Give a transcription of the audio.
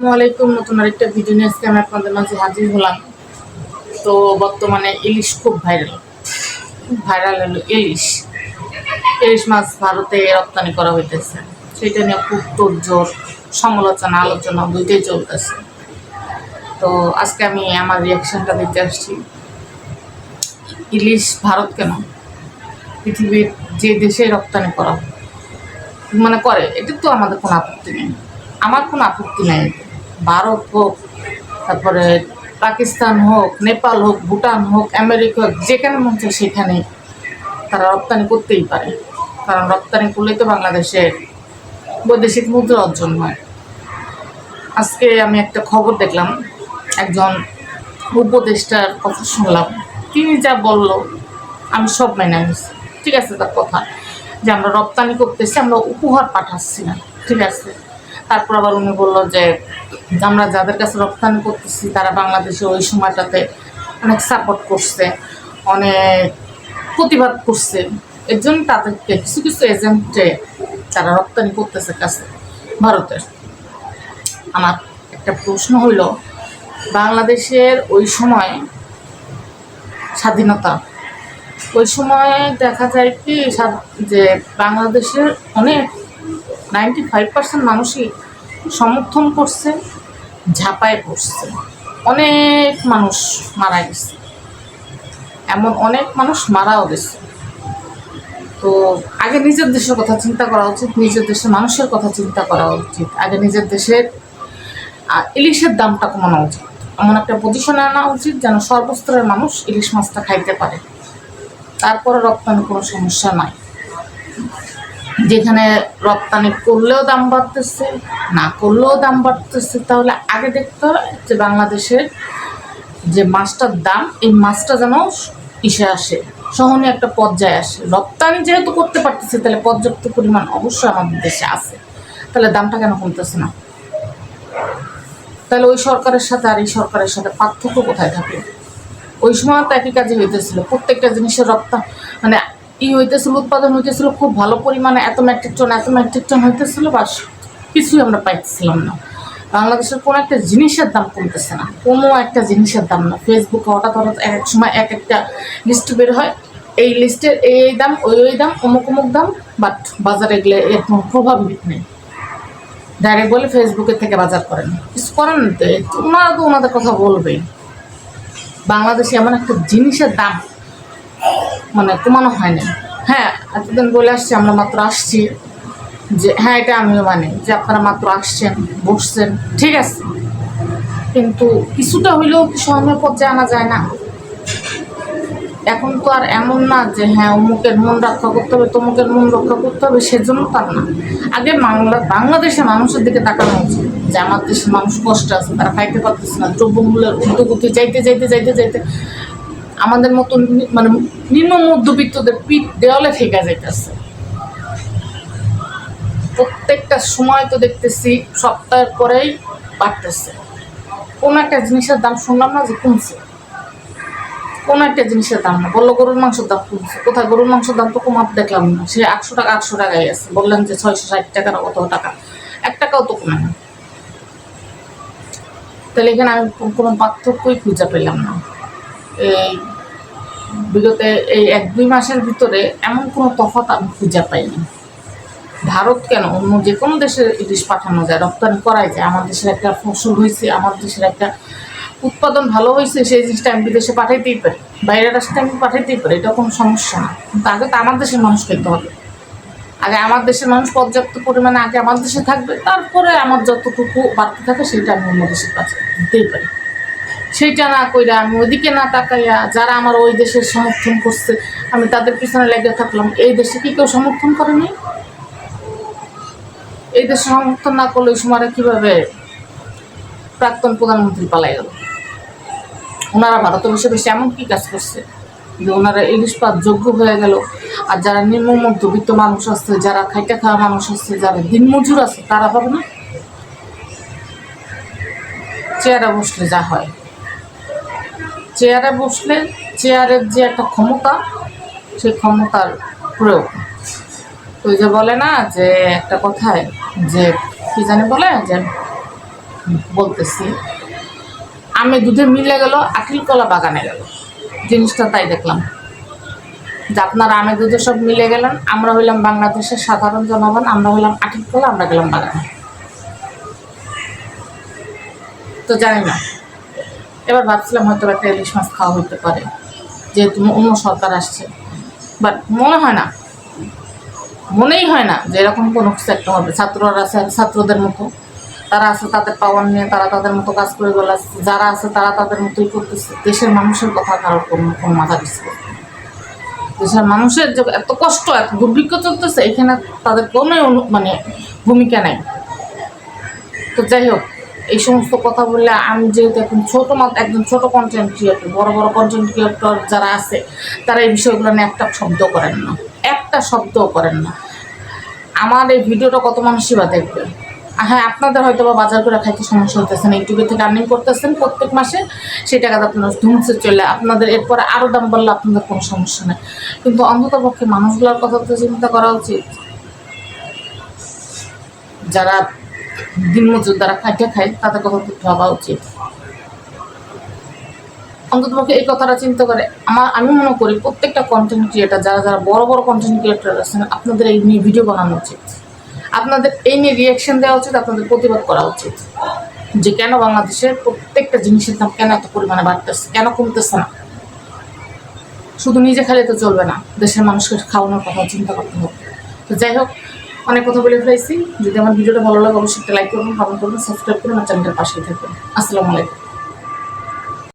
আসসালামাইকুম নতুন আরেকটা ভিডিও নিয়ে আজকে আমি আপনাদের মাঝে হাজির হলাম। তো বর্তমানে ইলিশ খুব ভাইরাল। ভাইরাল হলো ইলিশ। ইলিশ মাছ ভারতে রপ্তানি করা হইতেছে। সেটা নিয়ে খুব তোরজোর সমালোচনা, আলোচনা দুইটাই চলতেছে। তো আজকে আমি আমার রিয়াকশনটা দিতে আসছি। ইলিশ ভারত কেন? পৃথিবীর যে দেশে রপ্তানি করা মানে করে এটা তো আমাদের কোনো আপত্তি নেই। আমার কোনো আপত্তি নেই। ভারত হোক, তারপরে পাকিস্তান হোক, নেপাল হোক, ভুটান হোক, আমেরিকা হোক, যেখানে মন চায় সেখানে তারা রপ্তানি করতেই পারে। কারণ রপ্তানি করলেই তো বাংলাদেশে বৈদেশিক মুদ্রা অর্জন হয়। আজকে আমি একটা খবর দেখলাম, একজন উপদেষ্টার কথা শুনলাম। তিনি যা বলল, আমি সব মেনে নিচ্ছি ঠিক আছে, তার কথা। যে আমরা রপ্তানি করতেছি, আমরা উপহার পাঠাচ্ছি না। ঠিক আছে। তারপর আবার উনি বলল যে আমরা যাদের কাছে রপ্তানি করতেছি, তারা বাংলাদেশে ওই সময়টাতে অনেক সাপোর্ট করছে, অনেক প্রতিবাদ করছে। এর জন্য তাদেরকে কিছু কিছু এজেন্টে তারা রপ্তানি করতেছে কাছে ভারতের আমার একটা প্রশ্ন হইল, বাংলাদেশের ওই সময় স্বাধীনতা, ওই সময় দেখা যায় কি যে বাংলাদেশের অনেক নাইনটি ফাইভ পার্সেন্ট মানুষই সমর্থন করছে, ঝাঁপায় পড়ছে। অনেক মানুষ মারা গেছে। এমন অনেক মানুষ মারাও গেছে। তো আগে নিজের দেশের কথা চিন্তা করা উচিত, নিজের দেশের মানুষের কথা চিন্তা করা উচিত। আগে নিজের দেশের ইলিশের দামটা কমানো উচিত। এমন একটা পজিশনে আনা উচিত যেন সর্বস্তরের মানুষ ইলিশ মাছটা খাইতে পারে। তারপরে রপ্তানি কোনো সমস্যা নাই। যেখানে রপ্তানি করলেও দাম বাড়তেছে, না করলেও দাম বাড়তেছে, তাহলে আগে দেখতে হবে যে বাংলাদেশের যে মাছটার দাম, এই মাছটা যেন ইসে আসে, সহনীয় একটা পর্যায়ে আসে। রপ্তানি যেহেতু করতে পারতেছে, তাহলে পর্যাপ্ত পরিমাণ অবশ্যই আমাদের দেশে আছে। তাহলে দামটা কেন কমতেছে না? তাহলে ওই সরকারের সাথে আর এই সরকারের সাথে পার্থক্য কোথায় থাকে? ওই সময় তো একই কাজে হইতেছিল। প্রত্যেকটা জিনিসের রপ্তানি মানে ই হইতেছিল, উৎপাদন হইতেছিল, খুব ভালো পরিমাণে এত মেট্রিক টন এত মেট্রিক টন হইতেছিল, বাস কিছুই আমরা পাইতেছিলাম না। বাংলাদেশের কোনো একটা জিনিসের দাম কমতেছে না, কোনো একটা জিনিসের দাম না। ফেসবুকে হঠাৎ হঠাৎ এক এক সময় এক একটা লিস্ট বের হয়, এই লিস্টের এই এই দাম, ওই ওই দাম, অমুক অমুক দাম বাট বাজারে গেলে এর কোনো প্রভাবই নেই। ডাইরেক্ট বলে ফেসবুকের থেকে বাজার করেন কিছু করেন তো ওনারা তো ওনাদের কথা বলবেই। বাংলাদেশে এমন একটা জিনিসের দাম মানে কমানো হয় না হ্যাঁ এতদিন বলে আসছি, আমরা মাত্র আসছি যে হ্যাঁ এটা আমিও মানি, যে আপনারা মাত্র আসছেন, বসছেন, ঠিক আছে। কিন্তু কিছুটা হইলেও সহনীয় পর্যায়ে আনা যায় না। এখন তো আর এমন না যে হ্যাঁ অমুকের মন রক্ষা করতে হবে, তমুকের মন রক্ষা করতে হবে, সেজন্য তার না। আগে বাংলা, বাংলাদেশের মানুষের দিকে তাকানো উচিত, যে আমার দেশের মানুষ কষ্ট আছে, তারা খাইতে পারতেছে না, দ্রব্যমূল্যের ঊর্ধ্বগতি যাইতে যাইতে যাইতে যাইতে আমাদের মতো মানে নিম্ন মধ্যবিত্তদের পিঠ দেওয়ালে ঠেকা যাইতেছে। প্রত্যেকটা সময় তো দেখতেছি সপ্তাহের পরেই বাড়তেছে। কোনো একটা জিনিসের দাম শুনলাম না যে কমছে। কোনো একটা জিনিসের দাম না। বলল গরুর মাংসের দাম কমছে। কোথায় গরুর মাংসের দাম তো কমাতে দেখলাম না। সে আটশো টাকা, আটশো টাকাই আছে। বললেন যে ছয়শো ষাট টাকা না কত টাকা। এক টাকাও তো কমে না। তাহলে এখানে আমি কোনো পার্থক্যই খুঁজে পেলাম না। বিগত এই এক দুই মাসের ভিতরে এমন কোনো তফাৎ আমি খুঁজে পাইনি। ভারত কেন? অন্য যে কোনো দেশে ইলিশ পাঠানো যায়, রপ্তানি করাই যায়। আমার দেশের একটা ফসল হয়েছে, আমার দেশের একটা উৎপাদন ভালো হয়েছে, সেই জিনিসটা আমি বিদেশে পাঠাইতেই পারি। বাইরের রাস্তায় আমি পাঠাইতেই পারি, এটা কোনো সমস্যা না। কিন্তু আগে তো আমার দেশের মানুষ খেতে হবে। আগে আমার দেশের মানুষ পর্যাপ্ত পরিমাণে আগে আমার দেশে থাকবে, তারপরে আমার যতটুকু বাড়তে থাকে সেটা আমি অন্য দেশের কাছে দিতেই পারি। সেইটা না কইরা আমি ওইদিকে না তাকাইয়া যারা আমার ওই দেশের সমর্থন করছে, আমি তাদের পিছনে লেগে থাকলাম। এই দেশে কি কেউ সমর্থন করেনি এই দেশে সমর্থন না করলে সময় কীভাবে প্রাক্তন প্রধানমন্ত্রী পালাই গেল? ওনারা ভারত বসে বেশি এমন কি কাজ করছে? যে ওনারা ইলিশ পাত যোগ্য হয়ে গেল। আর যারা নিম্ন মধ্যবিত্ত মানুষ আছে, যারা খাইটা খাওয়া মানুষ আছে, যারা দিনমজুর আছে, তারা পাবে না? চেয়ারে বসলে যা হয়। চেয়ারে বসলে চেয়ারের যে একটা ক্ষমতা, সেই ক্ষমতার প্রয়োগ। তো যে বলে না যে একটা কথায় যে, কি জানি বলে, যে বলতেছি, আমি দুধে মিলে গেল, আকিল কলা বাগানে গেল। জিনিসটা তাই দেখলাম। যে আপনারা আমি দুধে সব মিলে গেলেন, আমরা হইলাম বাংলাদেশের সাধারণ জনগণ, আমরা হইলাম আকিল কলা, আমরা গেলাম বাগানে। তো জানি না। এবার ভাবছিলাম হয়তো একটা ইলিশ মাছ খাওয়া হতে পারে, যেহেতু অন্য সরকার আসছে। বাট মনে হয় না। মনেই হয় না যে এরকম কোনো কিছু একটা হবে। ছাত্ররা আছে, ছাত্রদের মতো। তারা আছে তাদের পাওয়ার নিয়ে, তারা তাদের মতো কাজ করে বেড়াচ্ছে যারা আছে তারা তাদের মতোই করতেছে। দেশের মানুষের কথা কারোর কোনো কোনো মাথা দিচ্ছে দেশের মানুষের যে এত কষ্ট, এত দুর্ভিক্ষ চলতেছে, এখানে তাদের কোনো মানে ভূমিকা নেই। তো যাই হোক এই সমস্ত কথা বললে আমি যেহেতু এখন ছোটো মাত্র একজন ছোট কন্টেন্ট ক্রিয়েটর বড় বড় কন্টেন্ট ক্রিয়েটর যারা আছে, তারা এই বিষয়গুলো নিয়ে একটা শব্দ করেন না। একটা শব্দও করেন না। আমার এই ভিডিওটা কত মানুষই বা দেখবে? হ্যাঁ আপনাদের হয়তো বা বাজার করে খাইতে সমস্যা হতেছেন ইউটিউবে থেকে আর্নিং করতেছেন প্রত্যেক মাসে, সেই টাকাটা আপনার ধুমসে চলে আপনাদের, এরপরে আরও দাম বাড়লে আপনাদের কোনো সমস্যা নেই। কিন্তু অন্তত পক্ষে মানুষগুলোর কথা তো চিন্তা করা উচিত। যারা দিনমজুর দ্বারা খাইতে খায় তাদের কথা তো ভাবা উচিত। অন্তত পক্ষে এই কথাটা চিন্তা করে। আমার, আমি মনে করি প্রত্যেকটা কন্টেন্ট ক্রিয়েটার যারা যারা বড় বড় কন্টেন্ট ক্রিয়েটার আছেন, আপনাদের এই নিয়ে ভিডিও বানানো উচিত। আপনাদের এই নিয়ে রিয়াকশন দেওয়া উচিত, আপনাদের প্রতিবাদ করা উচিত। যে কেন বাংলাদেশের প্রত্যেকটা জিনিসের দাম কেন এত পরিমাণে বাড়তেছে, কেন কমতেছে না? শুধু নিজে খেলে তো চলবে না, দেশের মানুষকে খাওয়ানোর কথা চিন্তা করতে হবে। তো যাই হোক অনেক কথা বলে ফেলাইছি। যদি আমার ভিডিওটা ভালো লাগে, অবশ্যই একটা লাইক করবেন কমেন্ট করবেন সাবস্ক্রাইব করবেন, আর চ্যানেলের পাশেই থাকবেন। আসসালামু আলাইকুম।